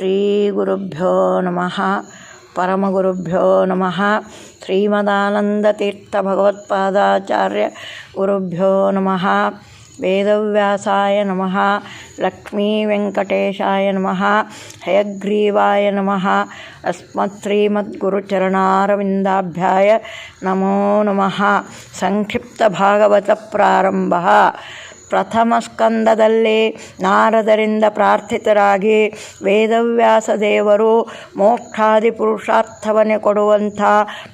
శ్రీ గురుభ్యో నమ. పరమగురుభ్యో నమ. శ్రీమదానందతీర్థభగవత్పాదాచార్య గురుభ్యో నమ. వేదవ్యాసాయ నమ. లక్ష్మీ లక్ష్మీవెంకటేశాయ నమ. హయగ్రీవాయ నమ. అస్మత్శ్రీమద్గురుచరణారవిందాభ్యాయ నమో నమ. సంక్షిప్త భాగవత ప్రారంభ ಪ್ರಥಮ ಸ್ಕಂದದಲ್ಲಿ ನಾರದರಿಂದ ಪ್ರಾರ್ಥಿತರಾಗಿ ವೇದವ್ಯಾಸ ದೇವರು ಮೋಕ್ಷಾದಿ ಪುರುಷಾರ್ಥವನ್ನೇ ಕೊಡುವಂಥ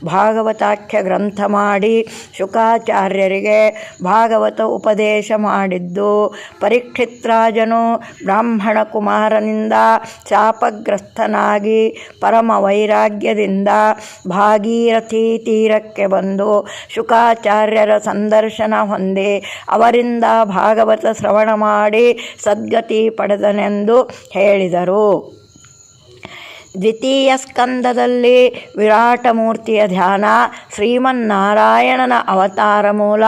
ಭಾಗವತಾಖ್ಯ ಗ್ರಂಥ ಮಾಡಿ ಶುಕಾಚಾರ್ಯರಿಗೆ ಭಾಗವತ ಉಪದೇಶ ಮಾಡಿದ್ದು. ಪರೀಕ್ಷಿತ್ರಾಜನು ಬ್ರಾಹ್ಮಣ ಕುಮಾರನಿಂದ ಶಾಪಗ್ರಸ್ತನಾಗಿ ಪರಮ ವೈರಾಗ್ಯದಿಂದ ಭಾಗೀರಥಿ ತೀರಕ್ಕೆ ಬಂದು ಶುಕಾಚಾರ್ಯರ ಸಂದರ್ಶನ ಹೊಂದಿ ಅವರಿಂದ ಭಾಗವತ ಶ್ರವಣ ಮಾಡಿ ಸದ್ಗತಿ ಪಡೆದನೆಂದು ಹೇಳಿದರು. ದ್ವಿತೀಯ ಸ್ಕಂದದಲ್ಲಿ ವಿರಾಟ ಮೂರ್ತಿಯ ಧ್ಯಾನ, ಶ್ರೀಮನ್ನಾರಾಯಣನ ಅವತಾರ ಮೂಲ,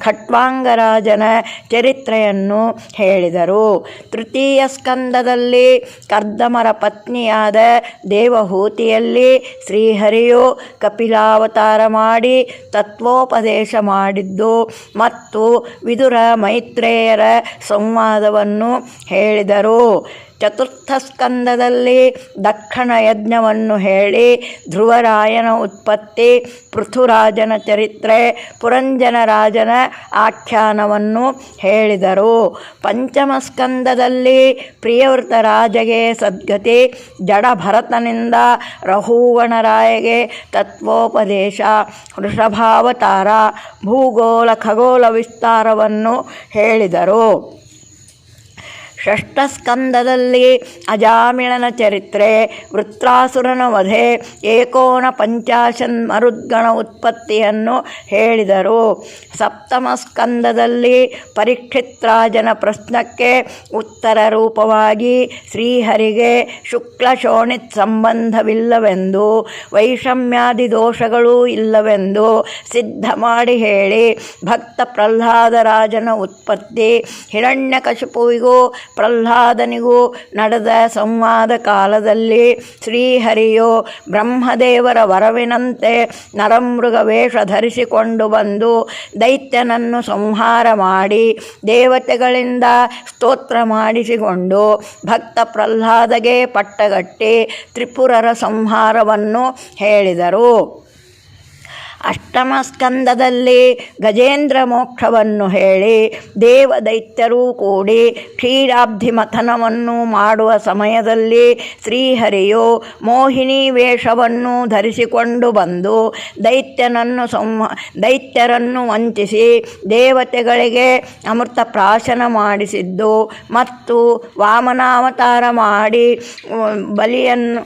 ಖಟ್ವಾಂಗರಾಜನ ಚರಿತ್ರೆಯನ್ನು ಹೇಳಿದರು. ತೃತೀಯ ಸ್ಕಂದದಲ್ಲಿ ಕರ್ದಮರ ಪತ್ನಿಯಾದ ದೇವಹೂತಿಯಲ್ಲಿ ಶ್ರೀಹರಿಯು ಕಪಿಲಾವತಾರ ಮಾಡಿ ತತ್ವೋಪದೇಶ ಮಾಡಿದ್ದು ಮತ್ತು ವಿದುರ ಮೈತ್ರೇಯರ ಸಂವಾದವನ್ನು ಹೇಳಿದರು. ಚತುರ್ಥ ಸ್ಕಂದದಲ್ಲಿ ದಕ್ಷಿಣ ಯಜ್ಞವನ್ನು ಹೇಳಿ ಧ್ರುವರಾಯನ ಉತ್ಪತ್ತಿ, ಪೃಥುರಾಜನ ಚರಿತ್ರೆ, ಪುರಂಜನ ರಾಜನ ಆಖ್ಯಾನವನ್ನು ಹೇಳಿದರು. ಪಂಚಮ ಸ್ಕಂದದಲ್ಲಿ ಪ್ರಿಯವೃತ ರಾಜಗೆ ಸದ್ಗತಿ, ಜಡಭರತನಿಂದ ರಹುವಣರಾಯಗೆ ತತ್ವೋಪದೇಶ, ವೃಷಭಾವತಾರ, ಭೂಗೋಳ ಖಗೋಳ ವಿಸ್ತಾರವನ್ನು ಹೇಳಿದರು. ಷಷ್ಠಸ್ಕಂದದಲ್ಲಿ ಅಜಾಮಿಳನ ಚರಿತ್ರೆ, ವೃತ್ರಾಸುರನ ವಧೆ, ಏಕೋನ ಪಂಚಾಶನ್ ಮರುದ್ಗಣ ಉತ್ಪತ್ತಿಯನ್ನು ಹೇಳಿದರು. ಸಪ್ತಮ ಸ್ಕಂದದಲ್ಲಿ ಪರೀಕ್ಷಿತ್ರಾಜನ ಪ್ರಶ್ನಕ್ಕೆ ಉತ್ತರ ರೂಪವಾಗಿ ಶ್ರೀಹರಿಗೆ ಶುಕ್ಲ ಶೋಣಿತ್ ಸಂಬಂಧವಿಲ್ಲವೆಂದು, ವೈಷಮ್ಯಾದಿ ದೋಷಗಳೂ ಇಲ್ಲವೆಂದು ಸಿದ್ಧ ಮಾಡಿ ಹೇಳಿ, ಭಕ್ತ ಪ್ರಹ್ಲಾದರಾಜನ ಉತ್ಪತ್ತಿ ಹಿರಣ್ಯಕಶಿಪುವಿಗೂ ಪ್ರಹ್ಲಾದನಿಗೂ ನಡೆದ ಸಂವಾದ ಕಾಲದಲ್ಲಿ ಶ್ರೀಹರಿಯು ಬ್ರಹ್ಮದೇವರ ವರವಿನಂತೆ ನರಮೃಗ ವೇಷ ಧರಿಸಿಕೊಂಡು ಬಂದು ದೈತ್ಯನನ್ನು ಸಂಹಾರ ಮಾಡಿ ದೇವತೆಗಳಿಂದ ಸ್ತೋತ್ರ ಮಾಡಿಸಿಕೊಂಡು ಭಕ್ತ ಪ್ರಹ್ಲಾದಗೆ ಪಟ್ಟಗಟ್ಟಿ ತ್ರಿಪುರರ ಸಂಹಾರವನ್ನು ಹೇಳಿದರು. ಅಷ್ಟಮ ಸ್ಕಂದದಲ್ಲಿ ಗಜೇಂದ್ರ ಮೋಕ್ಷವನ್ನು ಹೇಳಿ ದೇವ ದೈತ್ಯರೂ ಕೂಡಿ ಕ್ಷೀರಾಬ್ಧಿ ಮಥನವನ್ನು ಮಾಡುವ ಸಮಯದಲ್ಲಿ ಶ್ರೀಹರಿಯು ಮೋಹಿನಿ ವೇಷವನ್ನು ಧರಿಸಿಕೊಂಡು ಬಂದು ದೈತ್ಯನನ್ನು ಸಂಹ ದೈತ್ಯರನ್ನು ವಂಚಿಸಿ ದೇವತೆಗಳಿಗೆ ಅಮೃತ ಪ್ರಾಶನ ಮಾಡಿಸಿದ್ದು ಮತ್ತು ವಾಮನಾವತಾರ ಮಾಡಿ ಬಲಿಯನ್ನು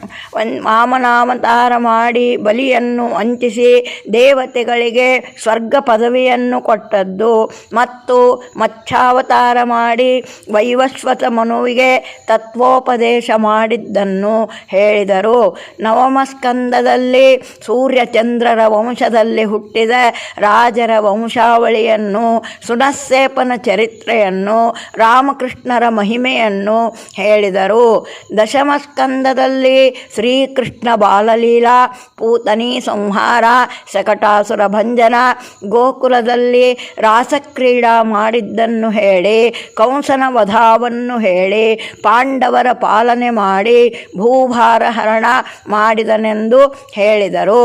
ವಾಮನಾವತಾರ ಮಾಡಿ ಬಲಿಯನ್ನು ವಂಚಿಸಿ ದೇವತೆಗಳಿಗೆ ಸ್ವರ್ಗ ಪದವಿಯನ್ನು ಕೊಟ್ಟದ್ದು. ಮತ್ತು ಮಚ್ಛಾವತಾರ ಮಾಡಿ ವೈವಸ್ವತ ಮನುವಿಗೆ ತತ್ವೋಪದೇಶ ಮಾಡಿದ್ದನ್ನು ಹೇಳಿದರು. ನವಮಸ್ಕಂದದಲ್ಲಿ ಸೂರ್ಯಚಂದ್ರರ ವಂಶದಲ್ಲಿ ಹುಟ್ಟಿದ ರಾಜರ ವಂಶಾವಳಿಯನ್ನು, ಸುನಸ್ಸೇಪನ ಚರಿತ್ರೆಯನ್ನು, ರಾಮಕೃಷ್ಣರ ಮಹಿಮೆಯನ್ನು ಹೇಳಿದರು. ದಶಮಸ್ಕಂದದಲ್ಲಿ ಶ್ರೀಕೃಷ್ಣ ಬಾಲಲೀಲಾ, ಪೂತನಿ ಸಂಹಾರ ಶಕಟಾಸುರ ಭಂಜನ ಗೋಕುಲದಲ್ಲಿ ರಾಸಕ್ರೀಡಾ ಮಾಡಿದ್ದನ್ನು ಹೇಳಿ, ಕಂಸನ ವಧಾವನ್ನು ಹೇಳಿ, ಪಾಂಡವರ ಪಾಲನೆ ಮಾಡಿ, ಭೂಭಾರ ಹರಣ ಮಾಡಿದನೆಂದು ಹೇಳಿದರು.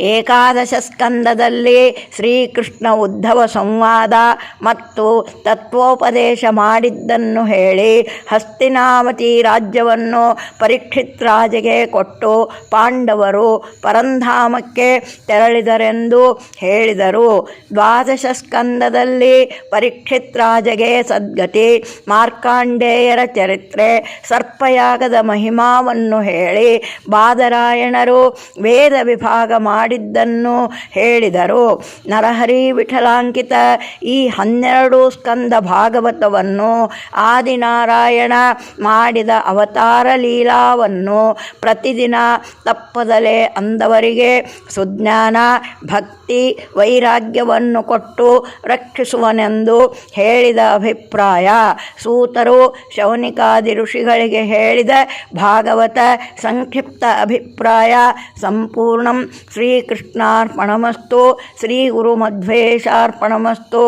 ಏಕಾದಶ ಸ್ಕಂದದಲ್ಲಿ ಶ್ರೀಕೃಷ್ಣ ಉದ್ಧವ ಸಂವಾದ ಮತ್ತು ತತ್ವೋಪದೇಶ ಮಾಡಿದ್ದನ್ನು ಹೇಳಿ ಹಸ್ತಿನಾವತಿ ರಾಜ್ಯವನ್ನು ಪರೀಕ್ಷಿತ್ ರಾಜಗೆ ಕೊಟ್ಟು ಪಾಂಡವರು ಪರಂಧಾಮಕ್ಕೆ ತೆರಳಿದರೆಂದು ಹೇಳಿದರು. ದ್ವಾದಶ ಸ್ಕಂದದಲ್ಲಿ ಪರೀಕ್ಷಿತ್ ರಾಜಗೆ ಸದ್ಗತಿ ಮಾರ್ಕಾಂಡೇಯರ ಚರಿತ್ರೆ ಸರ್ಪಯಾಗದ ಮಹಿಮಾವನ್ನು ಹೇಳಿ ಬಾದರಾಯಣರು ವೇದ ವಿಭಾಗ ಮಾಡಿ ಮಾಡಿದ್ದನ್ನು ಹೇಳಿದರು. ನರಹರಿ ವಿಠಲಾಂಕಿತ, ಈ ಹನ್ನೆರಡು ಸ್ಕಂದ ಭಾಗವತವನ್ನು ಆದಿನಾರಾಯಣ ಮಾಡಿದ ಅವತಾರ ಲೀಲಾವನ್ನು ಪ್ರತಿದಿನ ತಪ್ಪದಲೆ ಅಂದವರಿಗೆ ಸುಜ್ಞಾನ, ಭಕ್ತಿ, ವೈರಾಗ್ಯವನ್ನು ಕೊಟ್ಟು ರಕ್ಷಿಸುವನೆಂದು ಹೇಳಿದ ಅಭಿಪ್ರಾಯ. ಸೂತರು ಶೌನಿಕಾದಿ ಋಷಿಗಳಿಗೆ ಹೇಳಿದ ಭಾಗವತ ಸಂಕ್ಷಿಪ್ತ ಅಭಿಪ್ರಾಯ ಸಂಪೂರ್ಣಂ ಶ್ರೀಕೃಷ್ಣಾರ್ಪಣಮಸ್ತು ಶ್ರೀ ಗುರುಮಧ್ವೇಶಾರ್ಪಣಮಸ್ತು